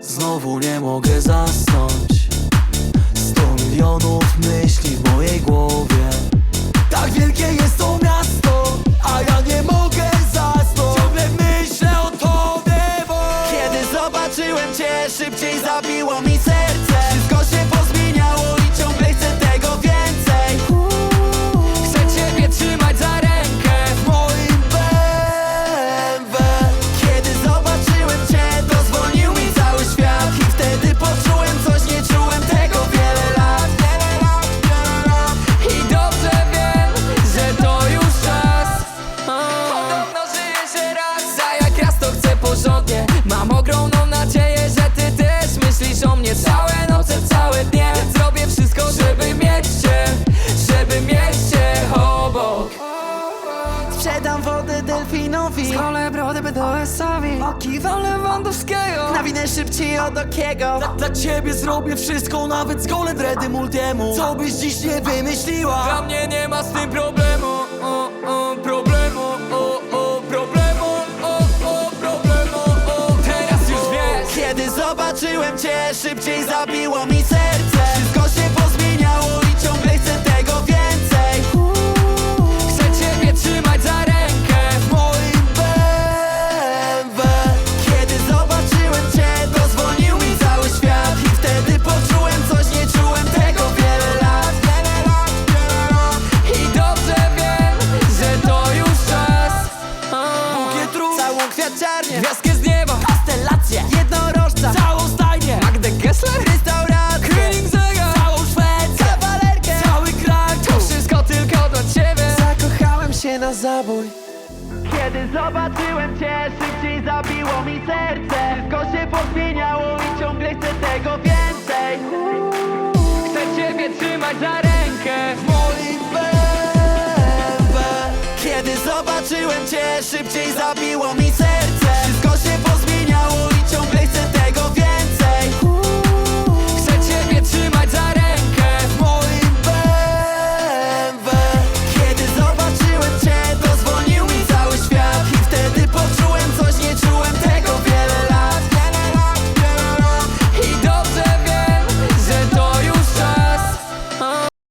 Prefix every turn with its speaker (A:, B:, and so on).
A: Znowu nie mogę zasnąć. Sto milionów myśli w mojej głowie. Tak wielkie jest to miasto A ja nie mogę zasnąć. Ciągle myślę o tobie, bo Kiedy zobaczyłem cię Szybciej zabiło mi Sprzedam wodę delfinowi.
B: Kole brody BDS-owi Okiwał Lewandowskiego
A: Nawinę szybciej od okiego. Dla, dla ciebie zrobię wszystko, nawet z gole dredy multiemu. Co byś dziś nie wymyśliła?
B: Dla mnie nie ma z tym problemu. O, o, Problemu, o, o, problemu. O, o, problemu, o Teraz już wiesz.
A: Kiedy zobaczyłem cię, szybciej zabiło mi serce kwiaciarnię
B: Gwiazdkę z nieba,
A: Konstelacje, jednorożca, całą stajnię.
B: Magdę Gessler?
A: Restaurację,
B: Königsegger
A: całą Szwecję. Kawalerkę, cały
B: To
A: Kraków
B: wszystko tylko dla ciebie.
A: Zakochałem się na zabój. Kiedy zobaczyłem cię, szybciej zabiło mi serce. Wszystko się pozmieniało i ciągle chcę tego więcej.
B: Chcę ciebie trzymać za rękę.
A: W moim Kiedy zobaczyłem cię, szybciej zabiło mi